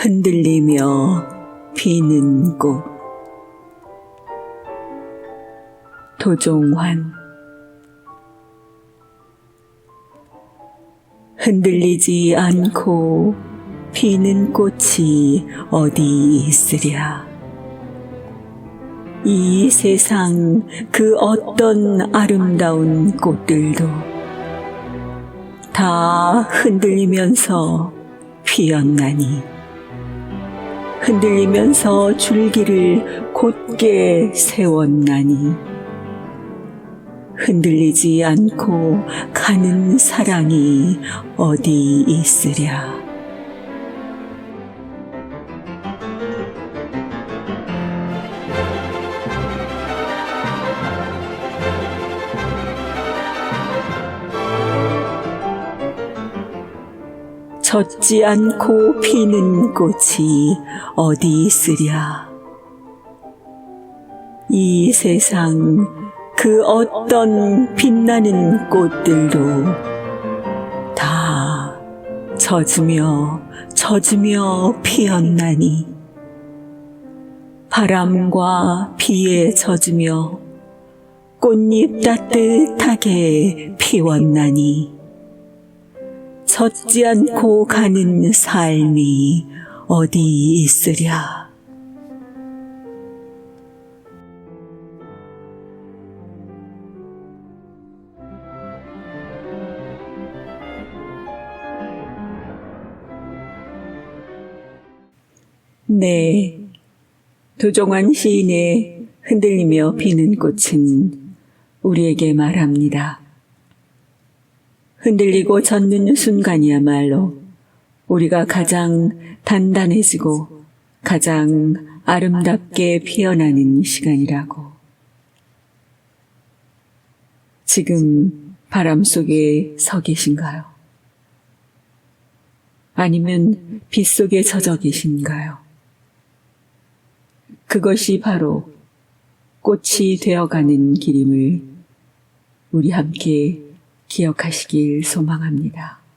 흔들리며 피는 꽃 도종환. 흔들리지 않고 피는 꽃이 어디 있으랴. 이 세상 그 어떤 아름다운 꽃들도 다 흔들리면서 피었나니 흔들리면서 줄기를 곧게 세웠나니 흔들리지 않고 가는 사랑이 어디 있으랴. 젖지 않고 피는 꽃이 어디 있으랴. 이 세상 그 어떤 빛나는 꽃들도 다 젖으며 젖으며 피었나니 바람과 비에 젖으며 꽃잎 따뜻하게 피웠나니 젖지 않고 가는 삶이 어디 있으랴. 네. 도종환 시인의 흔들리며 피는 꽃은 우리에게 말합니다. 흔들리고 젖는 순간이야말로 우리가 가장 단단해지고 가장 아름답게 피어나는 시간이라고. 지금 바람 속에 서 계신가요? 아니면 빛 속에 젖어 계신가요? 그것이 바로 꽃이 되어가는 길임을 우리 함께 기억하시길 소망합니다.